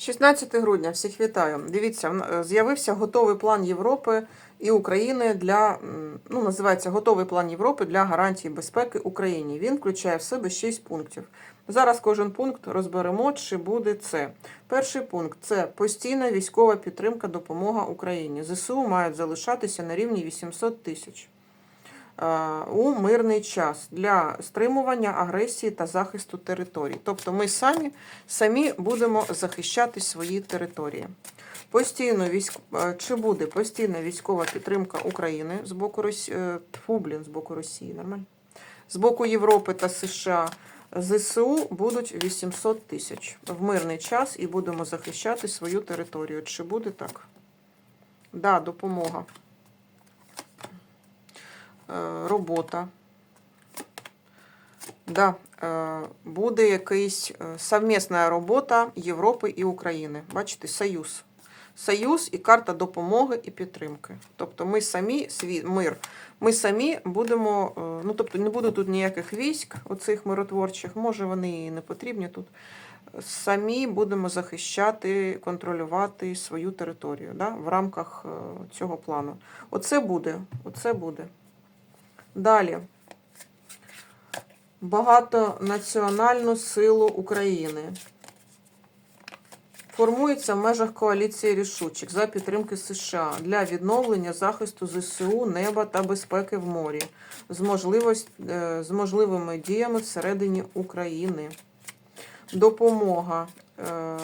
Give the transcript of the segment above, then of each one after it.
16 грудня, всіх вітаю. Дивіться, е, з'явився готовий план Європи і України для, ну, називається Готовий план Європи для гарантії безпеки Україні. Він включає в себе 6 пунктів. Зараз кожен пункт розберемо, чи буде це. Перший пункт це постійна військова підтримка, допомога Україні. ЗСУ мають залишатися на рівні 800 тисяч у мирний час для стримування агресії та захисту територій. Тобто ми самі самі будемо захищати свої території. Постійно військ... е, Чи буде постійна військова підтримка України з боку Росії, блін, з боку Росії, нормально? З боку Європи та США. ЗСУ будуть 800 тисяч в мирний час і будемо захищати свою територію. Чи буде так? Да, допомога. Е, Робота. Да, е, буде якийсь е, совмісна робота Європи і України. Бачите, союз. Союз і карта допомоги і підтримки. Тобто ми самі, свій мир, ми самі будемо, ну тобто не буде тут ніяких військ, оцих миротворчих, може вони і не потрібні тут. Самі будемо захищати, контролювати свою територію да, в рамках цього плану. Оце буде. Оце буде. Далі. Багатонаціональну силу України. Формується в межах коаліції рішучих за підтримки США для відновлення захисту ЗСУ, неба та безпеки в морі з, можливость, е, з можливими діями всередині України. Допомога е,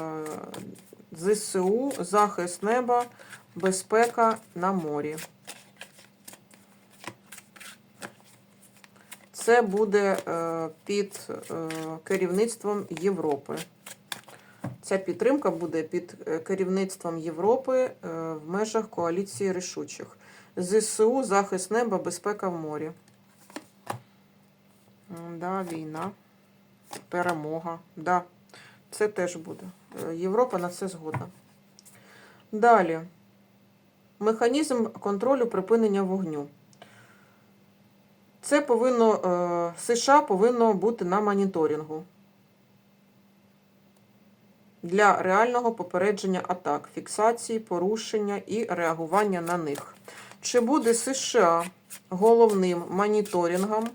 ЗСУ, захист неба, безпека на морі. Це буде е, під е, керівництвом Європи. Ця підтримка буде під е, керівництвом Європи в межах коаліції рішучих. ЗСУ, захист неба, безпека в морі. Да, війна, перемога. Да, це теж буде. Європа на це згодна. Далі. Механізм контролю припинення вогню. Це повинно е, США повинно бути на моніторингу для реального попередження атак, фіксації, порушення і реагування на них. Чи буде США головним моніторингом е,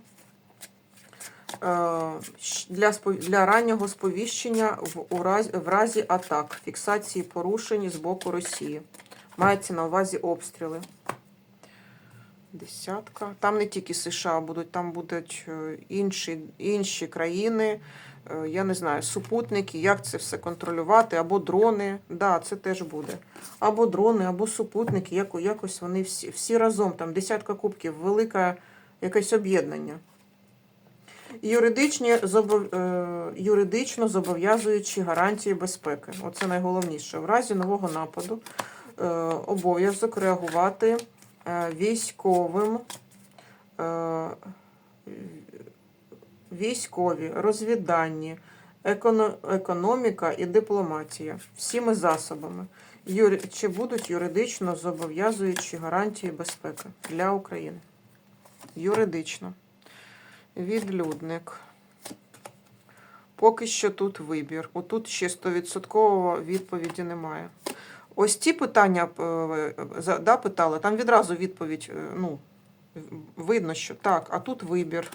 для, для раннього сповіщення в, разі, в разі атак, фіксації порушень з боку Росії? Мається на увазі обстріли. Десятка. Там не тільки США будуть, там будуть е, інші, інші країни, е, я не знаю, супутники, як це все контролювати, або дрони. Да, це теж буде. Або дрони, або супутники, яко- якось вони всі, всі разом, там десятка кубків, велике якесь об'єднання. Юридичні, зобов... е, юридично зобов'язуючі гарантії безпеки. Оце найголовніше. В разі нового нападу обов'язок реагувати військовим, е, військові, розвідданні, еконо, економіка і дипломатія всіми засобами. Чи будуть юридично зобов'язуючі гарантії безпеки для України? Юридично. Відлюдник. Поки що тут вибір. Отут ще 100% відповіді немає. Ось ці питання е, да, питали, там відразу відповідь, е, ну, видно, що так, а тут вибір.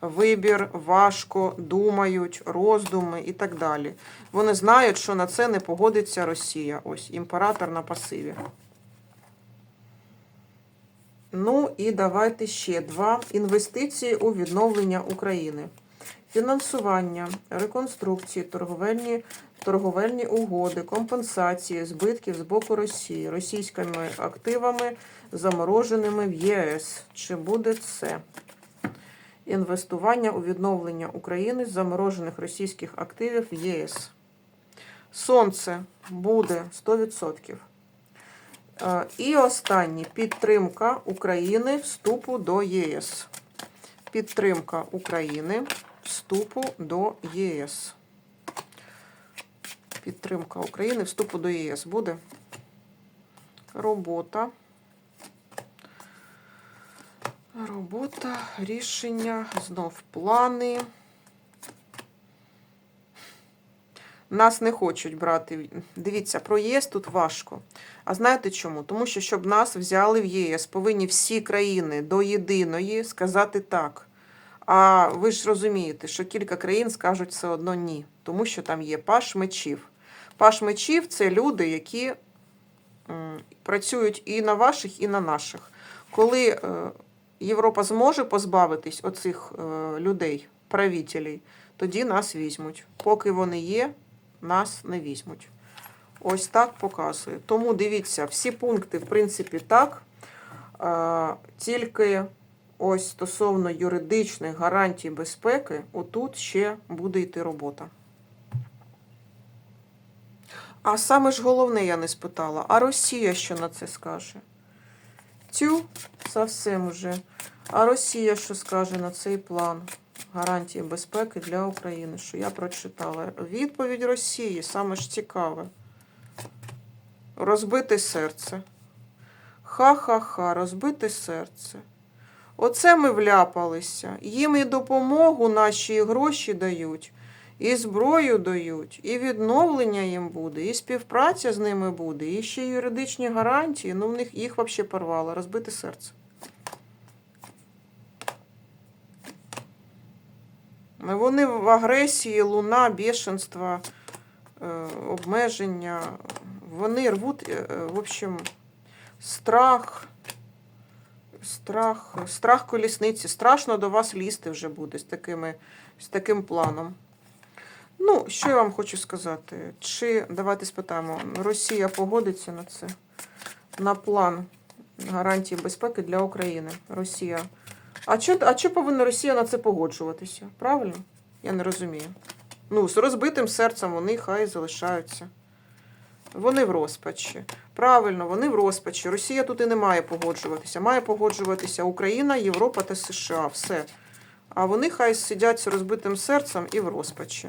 Вибір, важко, думають, роздуми і так далі. Вони знають, що на це не погодиться Росія. Ось імператор на пасиві. Ну і давайте ще два. Інвестиції у відновлення України. Фінансування, реконструкції, торговельні, торговельні угоди, компенсації збитків з боку Росії російськими активами, замороженими в ЄС. Чи буде це? Інвестування у відновлення України з заморожених російських активів в ЄС. Сонце буде 100%. Е, І останнє підтримка України вступу до ЄС. Підтримка України вступу до ЄС. Підтримка України вступу до ЄС буде. Робота. Робота, рішення, знов плани. Нас не хочуть брати. Дивіться, про ЄС тут важко. А знаєте чому? Тому що, щоб нас взяли в ЄС, повинні всі країни до єдиної сказати так. А ви ж розумієте, що кілька країн скажуть все одно ні, тому що там є паш мечів. Паш мечів це люди, які працюють і на ваших, і на наших. Коли е, Європа зможе позбавитись оцих е, людей, правителей, тоді нас візьмуть. Поки вони є, нас не візьмуть. Ось так показує. Тому дивіться, всі пункти, в принципі, так. Е, Тільки ось стосовно юридичних гарантій безпеки, отут ще буде йти робота. А саме ж головне я не спитала, а Росія що на це скаже? Тю, зовсім уже. А Росія що скаже на цей план гарантії безпеки для України? Що я прочитала? Відповідь Росії саме ж цікаве. Розбите серце. Ха-ха-ха, розбите серце. Оце ми вляпалися. Їм і допомогу наші гроші дають, і зброю дають, і відновлення їм буде, і співпраця з ними буде, і ще юридичні гарантії. Ну, в них їх взагалі порвало, розбите серце. Вони в агресії, луна, бешенство, е, обмеження. Вони рвуть, е, е, в общем, страх. Страх, страх колісниці. Страшно до вас лізти вже буде з, такими, з таким планом. Ну, що я вам хочу сказати? Чи давайте спитаємо, Росія погодиться на це? На план гарантії безпеки для України. Росія. А що а чо повинна Росія на це погоджуватися? Правильно? Я не розумію. Ну, з розбитим серцем вони хай залишаються. Вони в розпачі. Правильно, вони в розпачі. Росія тут і не має погоджуватися. Має погоджуватися Україна, Європа та США. Все. А вони хай сидять з розбитим серцем і в розпачі.